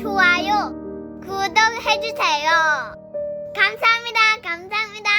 좋아요, 구독해주세요. 감사합니다. 감사합니다.